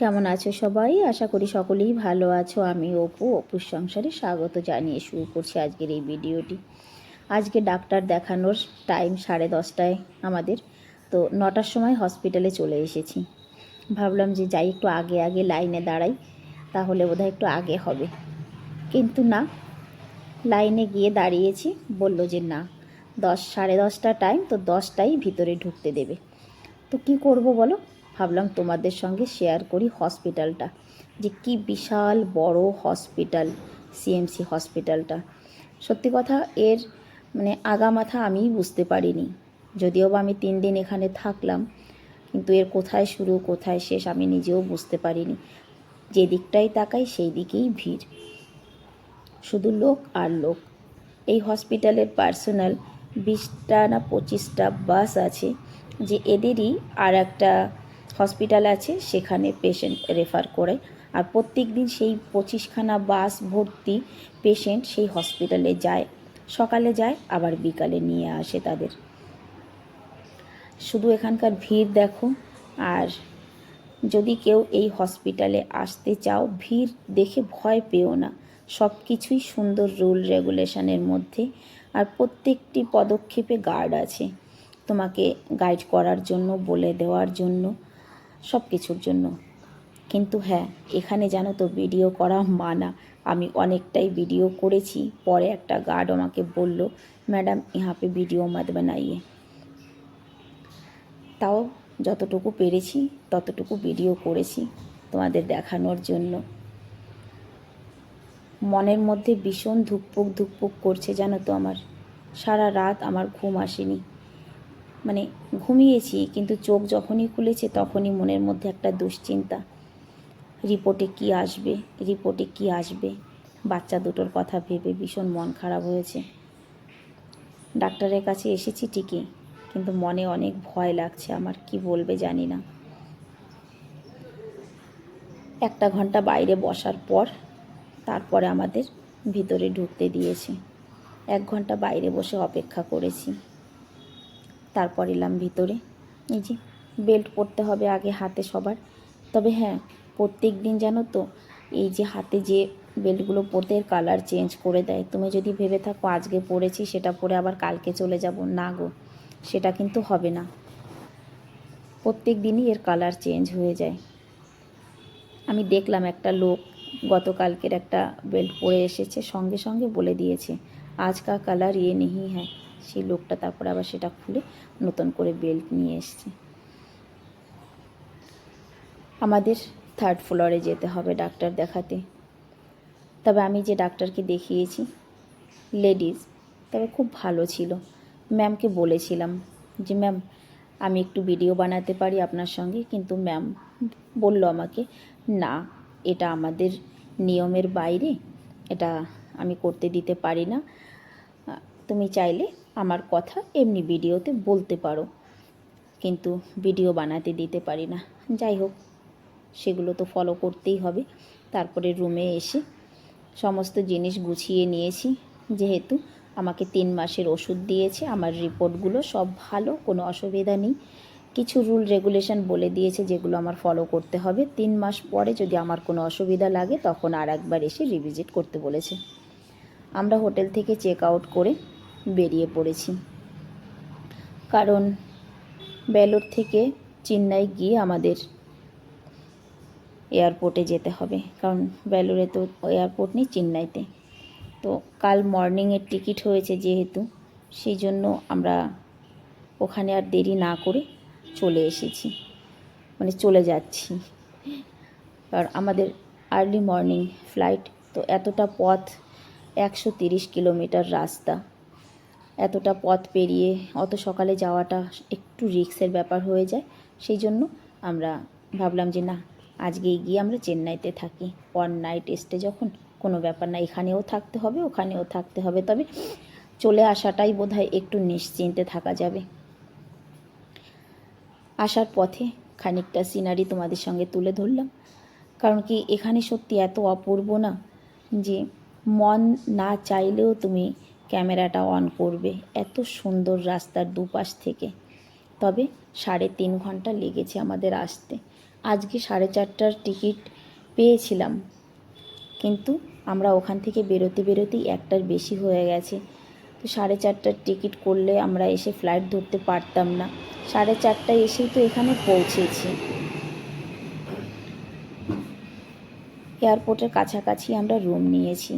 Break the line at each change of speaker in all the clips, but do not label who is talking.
কেমন আছো সবাই? আশা করি সকলেই ভালো আছো। আমি অপু, অপুর সংসারে স্বাগত জানিয়ে শুরু করছি আজকের এই ভিডিওটি। আজকে ডাক্তার দেখানোর টাইম সাড়ে দশটায় আমাদের। তো নটার সময় হসপিটালে চলে এসেছি। ভাবলাম যে যাই একটু আগে আগে লাইনে দাঁড়াই, তাহলে বোধহয় একটু আগে হবে। কিন্তু না লাইনে গিয়ে দাঁড়িয়েছি, বলল যে না, দশ, সাড়ে দশটা টাইম তো দশটাই ভিতরে ঢুকতে দেবে। তো কি করব বলো? ভাবলাম তোমাদের সঙ্গে শেয়ার করি হসপিটালটা যে কি বিশাল বড় হসপিটাল সিএমসি হসপিটালটা সত্যি কথা, এর মানে আগামাথা আমিই বুঝতে পারিনি। যদিও বা আমি তিন দিন এখানে থাকলাম, কিন্তু এর কোথায় শুরু, কোথায় শেষ আমি নিজেও বুঝতে পারিনি। যে দিকটাই তাকাই, সেই দিকেই ভিড়। শুধু লোক আর লোক। এই হসপিটালের পার্সোনাল বিশটা না পঁচিশটা বাস আছে, যে এদেরই আর একটা হসপিটাল আছে, সেখানে পেশেন্ট রেফার করে। আর প্রত্যেক দিন সেই পঁচিশখানা বাস ভর্তি পেশেন্ট সেই হসপিটালে যায়। সকালে যায়, আবার বিকালে নিয়ে আসে তাদের। শুধু এখানকার ভিড় দেখো। আর যদি কেউ এই হসপিটালে আসতে চাও, ভিড় দেখে ভয় পেও না। সব কিছুই সুন্দর রুল রেগুলেশনের মধ্যে। আর প্রত্যেকটি পদক্ষেপে গার্ড আছে। তোমাকে গাইড করার জন্য, বলে দেওয়ার জন্য। সব কিছুর জন্য। কিন্তু হ্যাঁ এখানে জানো তো ভিডিও করা মানা। আমি অনেকটাই ভিডিও করেছি, পরে একটা গার্ড আমাকে বলল ম্যাডাম ইহা পে ভিডিও মত বানাইয়ে। তাও যতটুকু পেরেছি, ততটুকু ভিডিও করেছি তোমাদের দেখানোর জন্য। মনের মধ্যে ভীষণ ধুকপুক ধুকপুক করছে জানো তো আমার। সারা রাত আমার ঘুম আসেনি। মানে ঘুমিয়েছি, কিন্তু চোখ যখনই খুলেছে তখনই মনের মধ্যে একটা দুশ্চিন্তা। রিপোর্টে কি আসবে? রিপোর্টে কি আসবে? বাচ্চা দুটোর কথা ভেবে ভীষণ মন খারাপ হয়েছে। ডাক্তারের কাছে এসেছি ঠিকই, কিন্তু মনে অনেক ভয় লাগছে, আমার কি বলবে জানি না। একটা ঘণ্টা বাইরে বসার পর তারপরে আমাদের ভিতরে ঢুকতে দিয়েছে। এক ঘণ্টা বাইরে বসে অপেক্ষা করেছি। তারপর এলাম ভিতরে। এই যে বেল্ট পরতে হবে আগে হাতে সবার। তবে হ্যাঁ প্রত্যেক দিন জানো তো, এই যে হাতে যে বেল্টগুলো পরতে কালার চেঞ্জ করে দেয়। তুমি যদি ভেবে থাকো আজকে পরেছি, সেটা পরে আবার কালকে চলে যাব, না গো, সেটা কিন্তু হবে না। প্রত্যেক দিনই এর কালার চেঞ্জ হয়ে যায়। আমি দেখলাম একটা লোক গতকালকের একটা বেল্ট পরে এসেছে, সঙ্গে সঙ্গে বলে দিয়েছে আজ কা কালার ইয়ে নেই হ্যাঁ সেই লোকটা তারপরে আবার সেটা খুলে নতুন করে বেল্ট নিয়ে এসছে। আমাদের থার্ড ফ্লোরে যেতে হবে ডাক্তার দেখাতে। তবে আমি যে ডাক্তারকে দেখিয়েছি লেডিস তবে খুব ভালো ছিল। ম্যামকে বলেছিলাম যে ম্যাম আমি একটু ভিডিও বানাতে পারি আপনার সঙ্গে? কিন্তু ম্যাম বলল আমাকে, না, এটা আমাদের নিয়মের বাইরে, এটা আমি করতে দিতে পারি না। তুমি চাইলে আমার কথা এমনি ভিডিওতে বলতে পারো। কিন্তু ভিডিও বানাতে দিতে পারি না। যাই হোক, সেগুলো তো ফলো করতেই হবে। তারপরে রুমে এসে সমস্ত জিনিস গুছিয়ে নিয়েছি। যেহেতু আমাকে তিন মাসের ওষুধ দিয়েছে, আমার রিপোর্টগুলো সব ভালো, কোনো অসুবিধা নেই। কিছু রুল রেগুলেশন বলে দিয়েছে যেগুলো আমার ফলো করতে হবে। তিন মাস পরে যদি আমার কোনো অসুবিধা লাগে, তখন আর একবার এসে রিভিজিট করতে বলেছে। আমরা হোটেল থেকে চেক আউট করে বেরিয়ে পড়েছি। কারণ বেলোর থেকে চেন্নাই গিয়ে আমাদের এয়ারপোর্টে যেতে হবে। কারণ বেলোরে তো এয়ারপোর্ট নেই চেন্নাইতে। তো কাল মর্নিংয়ের টিকিট হয়েছে যেহেতু, সেই জন্য আমরা ওখানে আর দেরি না করে চলে এসেছি। মানে চলে যাচ্ছি। কারণ আমাদের আর্লি মর্নিং ফ্লাইট তো এতটা পথ একশো তিরিশ কিলোমিটার রাস্তা। এতটা পথ পেরিয়ে অত সকালে যাওয়াটা একটু রিক্সের ব্যাপার হয়ে যায়। সেই জন্য আমরা ভাবলাম যে, না আজকেই গিয়ে আমরা চেন্নাইতে থাকি। ওয়ান নাইট স্টে যখন, কোনো ব্যাপার না, এখানেও থাকতে হবে, ওখানেও থাকতে হবে। তবে চলে আসাটাই বোধহয় একটু নিশ্চিন্তে থাকা যাবে। আসার পথে খানিকটা সিনারি তোমাদের সঙ্গে তুলে ধরলাম। কারণ কি, এখানে সত্যি এত অপূর্ব না যে, মন না চাইলেও তুমি ক্যামেরাটা অন করবে। এত সুন্দর রাস্তার দুপাশ থেকে। তবে সাড়ে তিন ঘণ্টা লেগেছে আমাদের আসতে। আজকে সাড়ে চারটার টিকিট পেয়েছিলাম। কিন্তু আমরা ওখান থেকে বেরোতে বেরোতেই একটার বেশি হয়ে গেছে। তো সাড়ে চারটার টিকিট করলে আমরা এসে ফ্লাইট ধরতে পারতাম না। সাড়ে চারটায় এসেই তো এখানে পৌঁছেছি। এয়ারপোর্টের কাছাকাছি আমরা রুম নিয়েছি।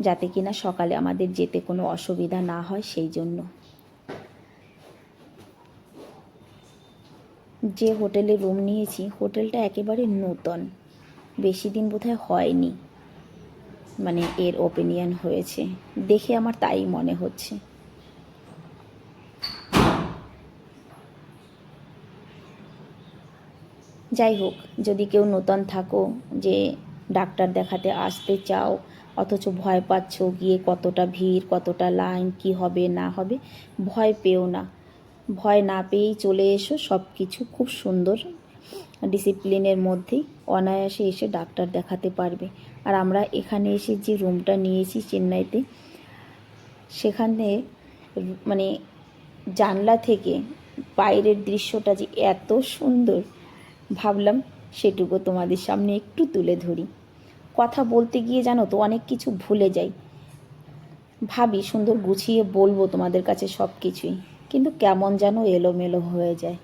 যাতে কিনা সকালে আমাদের যেতে কোনো অসুবিধা না হয় সেই জন্য। যে হোটেলে রুম নিয়েছি, হোটেলটা একেবারে নূতন। বেশি দিন বোধহয় হয়নি। মানে এর ওপিনিয়ন হয়েছে। দেখে আমার তাই মনে হচ্ছে। যাই হোক, যদি কেউ নতুন থাকো, যে ডাক্তার দেখাতে আসতে চাও অথচ ভয় পাচ্ছ গিয়ে কতটা ভিড়, কতটা লাইন, কি হবে, না হবে? ভয় পেও না। ভয় না পেয়েই চলে এসো সব কিছু খুব সুন্দর। ডিসিপ্লিনের মধ্যেই অনায়াসে এসে ডাক্তার দেখাতে পারবে। আর আমরা এখানে এসে যে রুমটা নিয়েছি চেন্নাইতে, সেখানে মানে জানলা থেকে বাইরের দৃশ্যটা যে এত সুন্দর, ভাবলাম সেটুকু তোমাদের সামনে একটু তুলে ধরি। কথা বলতে গিয়ে জানো তো অনেক কিছু ভুলে যাই। ভাবি, সুন্দর গুছিয়ে বলব তোমাদের কাছে সব কিছুই কিন্তু কেমন যেন এলোমেলো হয়ে যায়।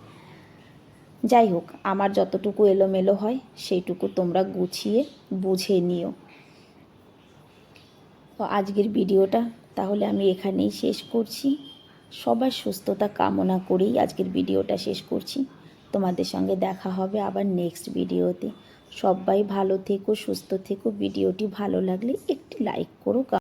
যাই হোক, আমার যতটুকু এলোমেলো হয়, সেইটুকু তোমরা গুছিয়ে বুঝে নিও। তো আজকের ভিডিওটা তাহলে আমি এখানেই শেষ করছি। সবার সুস্থতা কামনা করেই আজকের ভিডিওটা শেষ করছি। তোমাদের সঙ্গে দেখা হবে আবার নেক্সট ভিডিওতে সবাই ভালো থেকো সুস্থ থেকো। ভিডিওটি ভালো লাগলে একটি লাইক করো।